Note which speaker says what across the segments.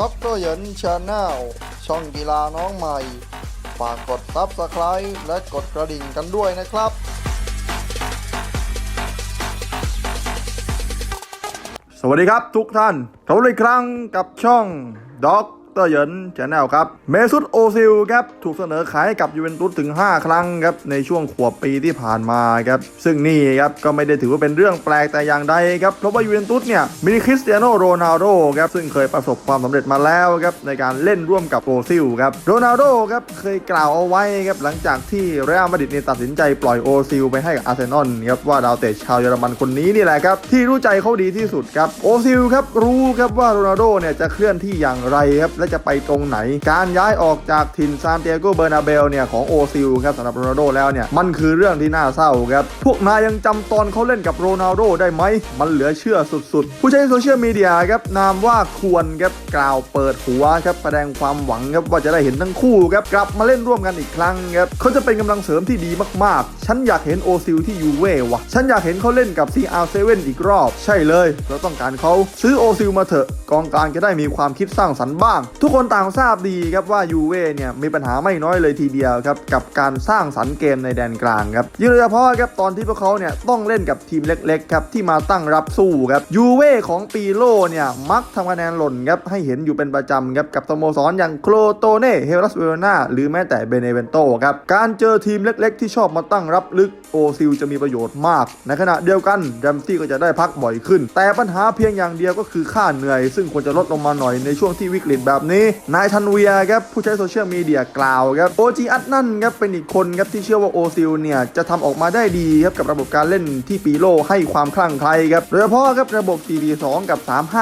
Speaker 1: ด็อกเตอร์เหยินชาแนลช่องกีฬาน้องใหม่ ฝากกดซับสไคร b e และกดกระดิ่งกันด้วยนะครับ สวัสดีครับทุกท่านเขาเลยครั้งกับช่องด็อก เตอร์เยินชาแนลครับ เมซุตโอซิลครับถูกเสนอขายให้กับยูเวนตุสถึง 5 ครั้งครับในช่วงขวบปีที่ผ่านมาครับซึ่งนี่ครับก็ไม่ได้ถือว่าเป็นเรื่องแปลกแต่อย่างใดครับเพราะว่ายูเวนตุสเนี่ยมีคริสเตียโนโรนัลโดครับซึ่งเคยประสบความสำเร็จมาแล้วครับในการเล่นร่วมกับโอซิลครับโรนัลโดครับเคยกล่าวเอาไว้ครับหลังจากที่เรอัลมาดริดเนี่ยตัดสินใจปล่อยโอซิลไปให้กับอาร์เซนอลครับว่าดาวเตะชาวเยอรมันคนนี้นี่แหละครับที่รู้ใจเขาดีที่สุดครับโอซิลครับรู้ครับว่าโรนัลโดเนี่ยจะเคลื่อนที่อย่างไรครับและจะไปตรงไหน การย้ายออกจากถิ่นซานเตียโกเบอร์นาเบลเนี่ยของโอซิลครับสำหรับโรนัลโดแล้วเนี่ยมันคือเรื่องที่น่าเศร้าครับพวกนายยังจำตอนเขาเล่นกับโรนัลโดได้ไหมมันเหลือเชื่อสุดๆ ผู้ใช้โซเชียลมีเดียครับนามว่าควรครับกล่าวเปิดหัวครับแสดงความหวังครับว่าจะได้เห็นทั้งคู่ครับกลับมาเล่นร่วมกันอีกครั้งครับเขาจะเป็นกำลังเสริมที่ดีมากๆ ฉันอยากเห็นโอซิลที่ยูเว่ว่ะฉันอยากเห็นเขาเล่นกับ CR7 อีกรอบ ใช่เลย เราต้องการเขาซื้อโอซิลมาเถอะกองกลางจะได้มีความคิดสร้างสรรค์บ้างทุกคนต่างทราบดีครับว่ายูเว่เนี่ยมีปัญหาไม่น้อยเลยทีเดียวครับกับการสร้างสรรค์เกมในแดนกลางครับยิ่งโดยเฉพาะครับตอนที่พวกเขาเนี่ยต้องเล่นกับทีมเล็กๆครับที่มาตั้งรับสู้ครับยูเว่ของปีโลเนี่ยมักทำคะแนนหล่นครับให้เห็นอยู่เป็นประจำครับกับสโมสรอย่างโครโตเน่เฮลัสเวโรนาหรือแม้แต่เบเนเวนโตครับการเจอทีมเล็ก ๆ ที่ชอบมาตั้งรับลึกโอซิลจะมีประโยชน์มาก ในขณะเดียวกันแรมซี่ก็จะได้พักบ่อยขึ้น แต่ปัญหาเพียงอย่างเดียวก็คือค่าเหนื่อย ซึ่งควรจะลดลงมาหน่อยในช่วงที่วิกฤตแบบนี้ นายทันเวียครับผู้ใช้โซเชียลมีเดียกล่าวครับโอจีอัตนั่นครับเป็นอีกคนครับที่เชื่อว่าโอซิลเนี่ยจะทำออกมาได้ดีครับกับระบบการเล่นที่ปีโลให้ความคลั่งไคล้ครับโดยเฉพาะครับระบบ4-2 กับ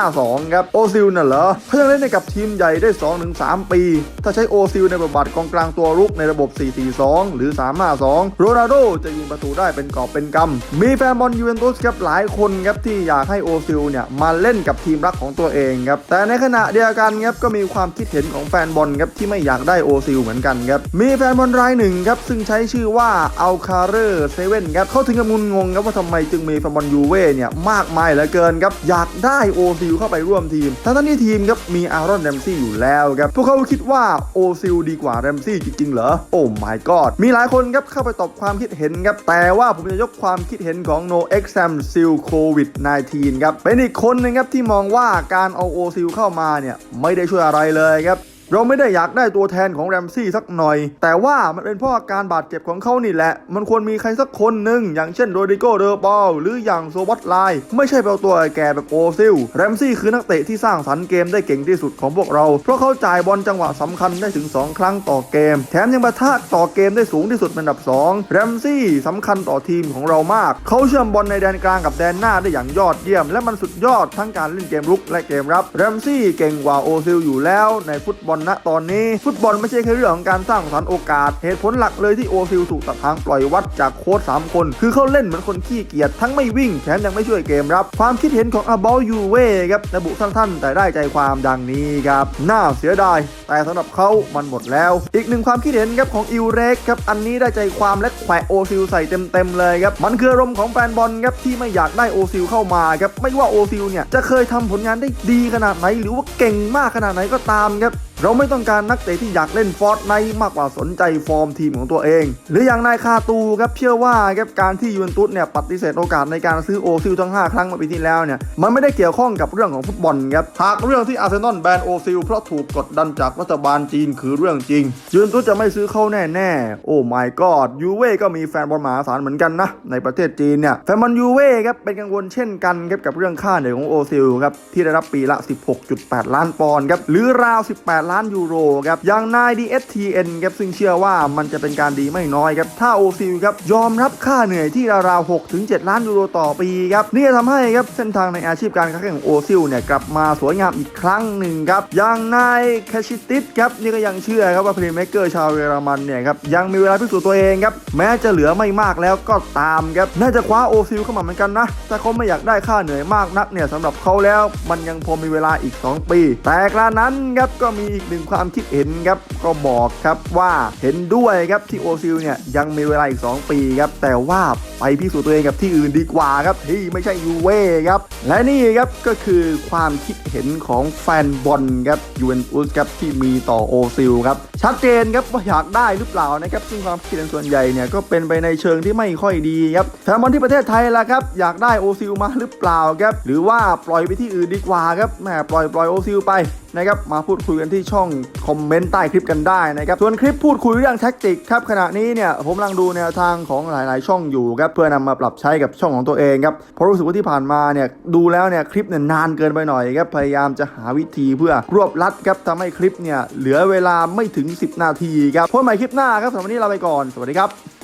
Speaker 1: 3-5-2 ครับโอซิลน่ะเหรอเขายังเล่นในกับทีมใหญ่ได้ 2-3 ปี ถ้าใช้โอซิลในบทบาทกองกลางตัวรุกในระบบ 4-4-2 หรือ 3-5-2 โรนัลโดจะยิงประตูได้เป็นกอบเป็นกำมีแฟนบอลยูเวนตุสครับหลายคนครับที่อยากให้โอซิลเนี่ยมาเล่นกับทีมรักของตัวเองครับแต่ในขณะเดียวกันครับก็มีความคิดเห็นของแฟนบอลครับที่ไม่อยากได้โอซิลเหมือนกันครับมีแฟนบอลรายหนึ่งครับซึ่งใช้ชื่อว่าอัลคาเรอร์เซเว่นครับเขาถึงกับงุนงงครับว่าทำไมจึงมีแฟนบอลยูเว่เนี่ยมากมายเหลือเกินครับอยากได้โอซิลเข้าไปร่วมทีมทั้งที่ทีมครับมีอารอนแรมซี่อยู่แล้วครับพวกเขาคิดว่าโอซิลดีกว่าแรมซี่จริงๆเหรอโอ้ my god มีหลายคนครับเข้าไปตอบความคิดเห็นครับแต่ว่าผมจะยกความคิดเห็นของ No Exam Seal COVID 19 ครับเป็นอีกคนหนึงครับที่มองว่าการเอาโอซิลเข้ามาเนี่ยไม่ได้ช่วยอะไรเลยครับ เราไม่ได้อยากได้ตัวแทนของแรมซี่สักหน่อย แต่ว่ามันเป็นเพราะอาการบาดเจ็บของเขานี่แหละ มันควรมีใครสักคนหนึ่งอย่างเช่นโรดิโกเดอร์บอลหรืออย่างโซบัตไลไม่ใช่เป็นตัวแก่แบบโอซิลแรมซี่คือนักเตะที่สร้างสรรค์เกมได้เก่งที่สุดของพวกเรา เพราะเขาจ่ายบอลจังหวะสำคัญได้ถึง 2 ครั้งต่อเกม แถมยังประทะต่อเกมได้สูงที่สุดเป็นอันดับ 2 แรมซี่สำคัญต่อทีมของเรามาก เขาเชื่อมบอลในแดนกลางกับแดนหน้าได้อย่างยอดเยี่ยม และมันสุดยอดทั้งการเล่นเกมรุกและเกมรับแรมซี่เก่งกว่าโอซิลอยู่แล้วในฟุตบอลณตอนนี้ ฟุตบอลไม่ใช่แค่เรื่องของการสร้างสรรค์โอกาส เหตุผลหลักเลยที่โอซิลถูกตัดทางปล่อยวัดจากโค้ช3คน คือเขาเล่นเหมือนคนขี้เกียจทั้งไม่วิ่งแถมยังไม่ช่วยเกมรับ ความคิดเห็นของอาบอลยูเว่ครับระบุสั้นๆ แต่ได้ใจความดังนี้ครับน่าเสียดาย แต่สำหรับเขามันหมดแล้ว อีกหนึ่งความคิดเห็นครับของอิวเรกครับอันนี้ได้ใจความและแขวะโอซิลใส่เต็มๆเลยครับมันคืออารมณ์ของแฟนบอลครับที่ไม่อยากได้โอซิลเข้ามาครับไม่ว่าโอซิลเนี่ยจะเคยทำผลงานได้ดีขนาดไหน หรือว่าเก่งมากขนาดไหนก็ตามครับ เราไม่ต้องการนักเตะที่อยากเล่นฟอร์ตไนมากกว่าสนใจฟอร์มทีมของตัวเอง หรืออย่างนายคาตูครับเชื่อว่าครับการที่ยูเวนตุสเนี่ยปฏิเสธโอกาสในการซื้อโอซิลทั้ง 5 ครั้งเมื่อปีที่แล้วเนี่ยมันไม่ได้เกี่ยวข้องกับเรื่องของฟุตบอลครับหากเรื่องที่อาร์เซนอลแบนโอซิลเพราะถูกกดดันจากรัฐบาลจีนคือเรื่องจริงยูเวนตุสจะไม่ซื้อเข้าแน่ๆโอ้ my god ยูเว่ก็มีแฟนบอลมหาศาลเหมือนกันนะในประเทศจีนเนี่ยแฟนบอลยูเว่ครับเป็นกังวลเช่นกันครับกับเรื่องค่าเหนื่อยของโอซิลครับที่ได้รับปีละ 16.8 ล้านปอนด์ครับหรือราว 18ล้านยูโรครับอย่างนาย DSTN ครับซึ่งเชื่อว่ามันจะเป็นการดีไม่น้อยครับถ้าโอซิลครับยอมรับค่าเหนื่อยที่ราวๆ6-7ล้านยูโรต่อปีครับนี่จะทำให้ครับเส้นทางในอาชีพการค้าแข่งโอซิลเนี่ยกลับมาสวยงามอีกครั้งหนึ่งครับอย่างนายแคชิติสครับนี่ก็ยังเชื่อครับว่าเพลย์เม k เกอร์ชาวเยอรมันเนี่ยครับยังมีเวลาพิสูจน์ตัวเองครับแม้จะเหลือไม่มากแล้วก็ตามครับน่าจะคว้าโอซิลเข้ามาเหมือนกันนะแต่เขาไม่อยากได้ค่าเหนื่อยมากนักเนี่ยสำหรับเขาแล้วมันยังพอมีเวลาอีก 2 ปี แต่กระนั้นครับก็มีกอีกหนึ่งความคิดเห็นครับก็บอกครับว่าเห็นด้วยครับที่โอซิลเนี่ยยังมีเวลาอีก 2 ปีครับแต่ว่าไปพิสูจน์ตัวเองกับที่อื่นดีกว่าครับที่ไม่ใช่ยูเว่ครับและนี่ครับก็คือความคิดเห็นของแฟนบอลครับยูเวนตุสครับที่มีต่อโอซิลครับชัดเจนครับว่าอยากได้หรือเปล่านะครับซึ่งความคิดเห็นส่วนใหญ่เนี่ยก็เป็นไปในเชิงที่ไม่ค่อยดีครับแฟนบอลที่ประเทศไทยล่ะครับอยากได้โอซิลมาหรือเปล่าครับหรือว่าปล่อยไปที่อื่นดีกว่าครับแหมปล่อยปล่อยโอซิลไป นะครับมาพูดคุยกันที่ช่องคอมเมนต์ใต้คลิปกันได้นะครับส่วนคลิปพูดคุยเรื่องแท็กติกครับขณะนี้เนี่ยผมกำลังดูแนวทางของหลาย ๆ ช่องอยู่ครับเพื่อนำมาปรับใช้กับช่องของตัวเองครับเพราะรู้สึกว่าที่ผ่านมาเนี่ยดูแล้วเนี่ยคลิปเนี่ยนานเกินไปหน่อยครับพยายามจะหาวิธีเพื่อรวบรัดครับทำให้คลิปเนี่ยเหลือเวลาไม่ถึง 10 นาทีครับพบใหม่คลิปหน้าครับสำหรับวันนี้ลาไปก่อน สวัสดีครับ